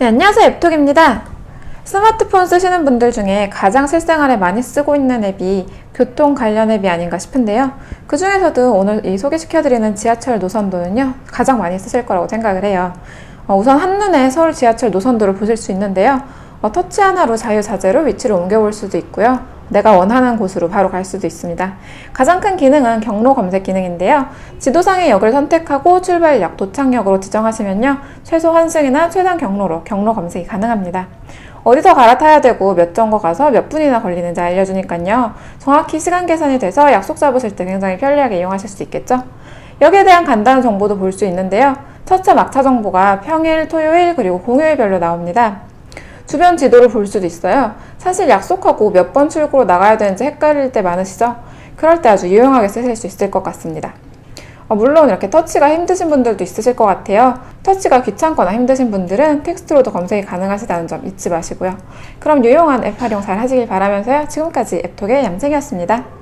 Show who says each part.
Speaker 1: 네, 안녕하세요. 앱톡입니다. 스마트폰 쓰시는 분들 중에 가장 실생활에 많이 쓰고 있는 앱이 교통 관련 앱이 아닌가 싶은데요. 그 중에서도 오늘 이 소개시켜드리는 지하철 노선도는요, 가장 많이 쓰실 거라고 생각을 해요. 어, 우선 한눈에 서울 지하철 노선도를 보실 수 있는데요. 어, 터치 하나로 자유자재로 위치를 옮겨볼 수도 있고요. 내가 원하는 곳으로 바로 갈 수도 있습니다. 가장 큰 기능은 경로 검색 기능인데요. 지도상의 역을 선택하고 출발역, 도착역으로 지정하시면요. 최소 환승이나 최단 경로로 경로 검색이 가능합니다. 어디서 갈아타야 되고 몇 정거 가서 몇 분이나 걸리는지 알려주니까요. 정확히 시간 계산이 돼서 약속 잡으실 때 굉장히 편리하게 이용하실 수 있겠죠? 여기에 대한 간단한 정보도 볼 수 있는데요. 첫차 막차 정보가 평일, 토요일, 그리고 공휴일별로 나옵니다. 주변 지도를 볼 수도 있어요. 사실 약속하고 몇 번 출구로 나가야 되는지 헷갈릴 때 많으시죠? 그럴 때 아주 유용하게 쓰실 수 있을 것 같습니다. 어, 물론 이렇게 터치가 힘드신 분들도 있으실 것 같아요. 터치가 귀찮거나 힘드신 분들은 텍스트로도 검색이 가능하시다는 점 잊지 마시고요. 그럼 유용한 앱 활용 잘 하시길 바라면서요. 지금까지 앱톡의 얌생이었습니다.